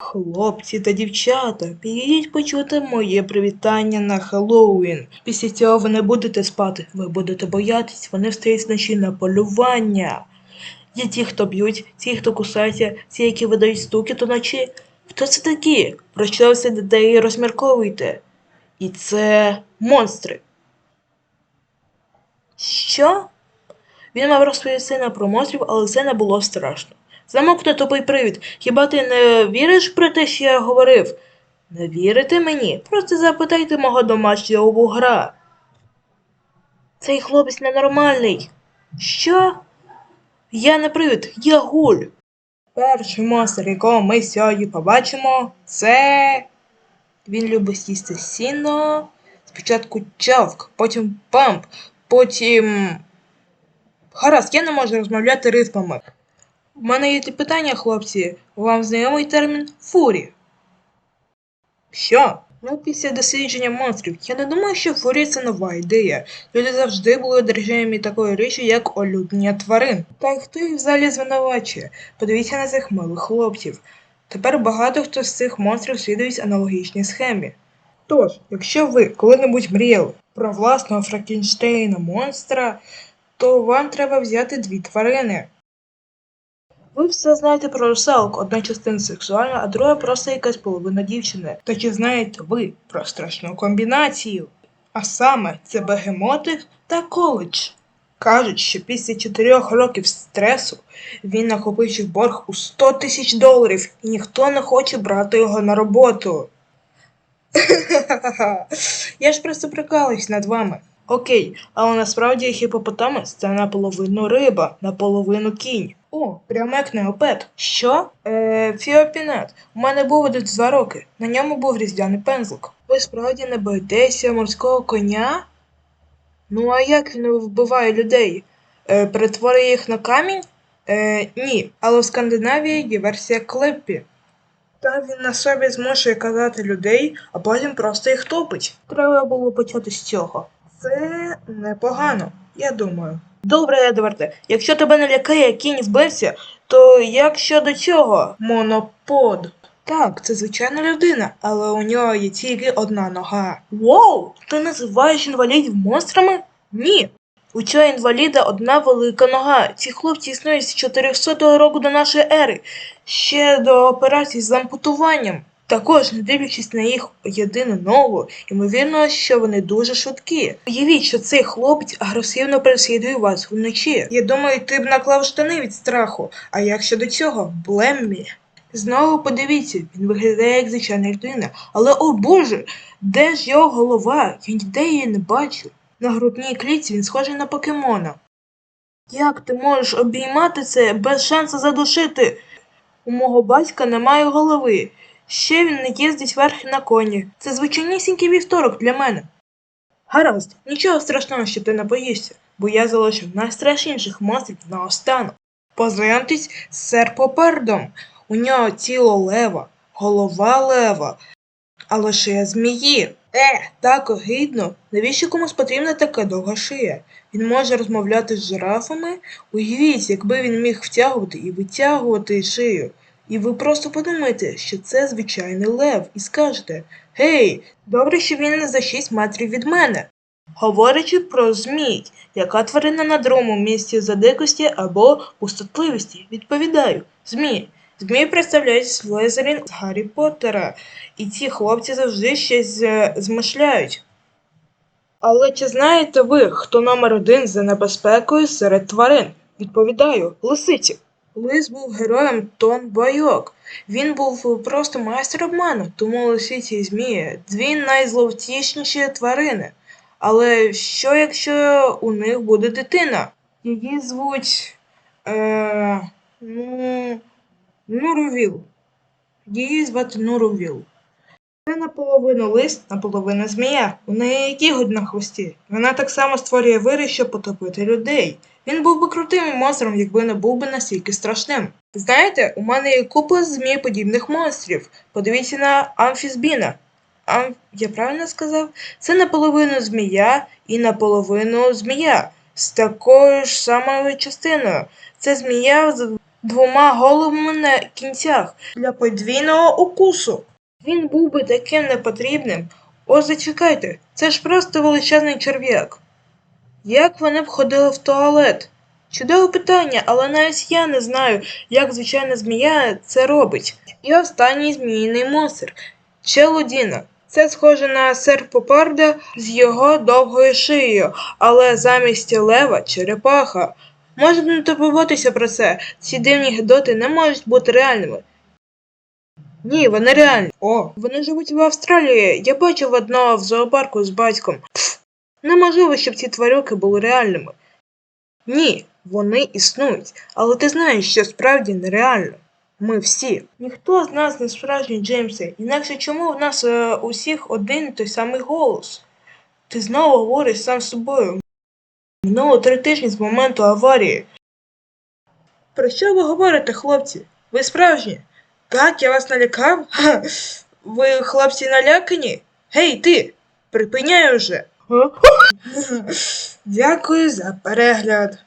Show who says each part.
Speaker 1: Хлопці та дівчата, підійдіть почути моє привітання на Хеллоуін. Після цього ви не будете спати, ви будете боятись, вони встають вночі на полювання. Є ті, хто б'ють, ті, хто кусаються, ті, які видають стукіт уночі. Хто це такі? Про що все дітей розмірковуйте? І це монстри. Що? Він мав розповісти нам про монстрів, але це не було страшно. Замовкни тупий привід. Хіба ти не віриш про те, що я говорив? Не вірите мені? Просто запитайте мого домашнього вугра. Цей хлопець ненормальний. Що? Я не привід, я гуль. Перший монстр, якого ми сьогодні побачимо, це. Він любить їсти сіно. Спочатку чавк, потім памп, потім. Гаразд, я не можу розмовляти ритмами. У мене є питання, хлопці. Вам знайомий термін фурі? Що? Ну, після дослідження монстрів, я не думаю, що фурія це нова ідея. Люди завжди були одержимі такої речі, як олюднення тварин. Та й хто їх взагалі звинувачує? Подивіться на цих милих хлопців. Тепер багато хто з цих монстрів слідують аналогічній схемі. Тож, якщо ви коли-небудь мріяли про власного Франкенштейна монстра, то вам треба взяти дві тварини. Ви все знаєте про русалок, одна частина сексуальна, а друга просто якась половина дівчини. Та чи знаєте ви про страшну комбінацію? А саме це бегемотик та коледж. Кажуть, що після чотирьох років стресу він накопичив борг у 100 тисяч доларів, і ніхто не хоче брати його на роботу. Я ж просто прикалуюсь над вами. Окей, але насправді гіпопотамус це наполовину риба, наполовину кінь. О, прямо як. Що? Е, Фіопінет. У мене був один два роки. На ньому був різдвяний пензлик. Ви справді не боїтеся морського коня? Ну а як він вбиває людей? Е, перетворює їх на камінь? Е, ні, але в Скандинавії є версія Клеппі. Та він на собі змушує казати людей, а потім просто їх топить. Треба було почати з цього. Це непогано, я думаю. Добре, Едварде, якщо тебе не лякає кінь вбивця, то як щодо цього? Монопод. Так, це звичайна людина, але у нього є тільки одна нога. Воу! Ти називаєш інвалідів монстрами? Ні. У цього інваліда одна велика нога. Ці хлопці існують з 400 року до нашої ери, ще до операцій з ампутуванням. Також, не дивлячись на їх єдину ногу, ймовірно, що вони дуже швидкі. Уявіть, що цей хлопець агресивно переслідує вас вночі. Я думаю, ти б наклав штани від страху. А як щодо цього, Блеммі? Знову подивіться, він виглядає як звичайна людина. Але о боже, де ж його голова? Я ніде її не бачу. На грудній клітці він схожий на покемона. Як ти можеш обіймати це без шансу задушити? У мого батька немає голови. Ще він не їздить верхи на коні. Це звичайнісінький вівторок для мене. Гаразд, нічого страшного, що ти не боїшся, бо я залишив найстрашніших монстрів наостанок. Познайомтесь з серпопердом. У нього тіло лева, голова лева, а лише змії. Е, так огидно. Навіщо комусь потрібна така довга шия? Він може розмовляти з жирафами? Уявіть, якби він міг втягувати і витягувати шию. І ви просто подумаєте, що це звичайний лев, і скажете Гей, добре, що він не за 6 метрів від мене. Говорячи про змій, яка тварина на другому місці за дикості або пустотливості, відповідаю змій. Змії представляють Слизерін з Гаррі Поттера, і ці хлопці завжди щось е, змишляють. Але чи знаєте ви, хто номер один за небезпекою серед тварин? Відповідаю, лисиці. Лис був героєм Тон Байок. Він був просто майстер обману, тому лисиці і змії дві найзловтішніші тварини. Але що якщо у них буде дитина? Її звуть. Е, ну, Нуровіл. Її звати Нуровіл. Наполовину лист, наполовину змія. У неї кіготь на хвості. Вона так само створює вири, щоб потопити людей. Він був би крутим монстром, якби не був би настільки страшним. Знаєте, у мене є купа змієподібних монстрів. Подивіться на амфізбіна. Ам... Я правильно сказав? Це наполовину змія і наполовину змія з такою ж самою частиною. Це змія з двома головами на кінцях для подвійного укусу. Він був би таким непотрібним. О, зачекайте, це ж просто величезний черв'як. Як вони б ходили в туалет? Чудове питання, але навіть я не знаю, як звичайна змія це робить. І останній зміїний монстр Челодіна. Це схоже на серпопарда з його довгою шиєю, але замість лева черепаха. Можна не турбуватися про це. Ці дивні гидоти не можуть бути реальними. Ні, вони реальні. О, вони живуть в Австралії. Я бачив одного в зоопарку з батьком. Пф, неможливо, щоб ці тварюки були реальними. Ні, вони існують, але ти знаєш, що справді нереально. Ми всі. Ніхто з нас не справжній Джеймсе, інакше чому в нас е, усіх один і той самий голос? Ти знову говориш сам з собою. Минуло три тижні з моменту аварії. Про що ви говорите, хлопці? Ви справжні? Так, я вас налякав? Ха, ви, хлопці, налякані? Гей, ти! Припиняй уже! Дякую за перегляд.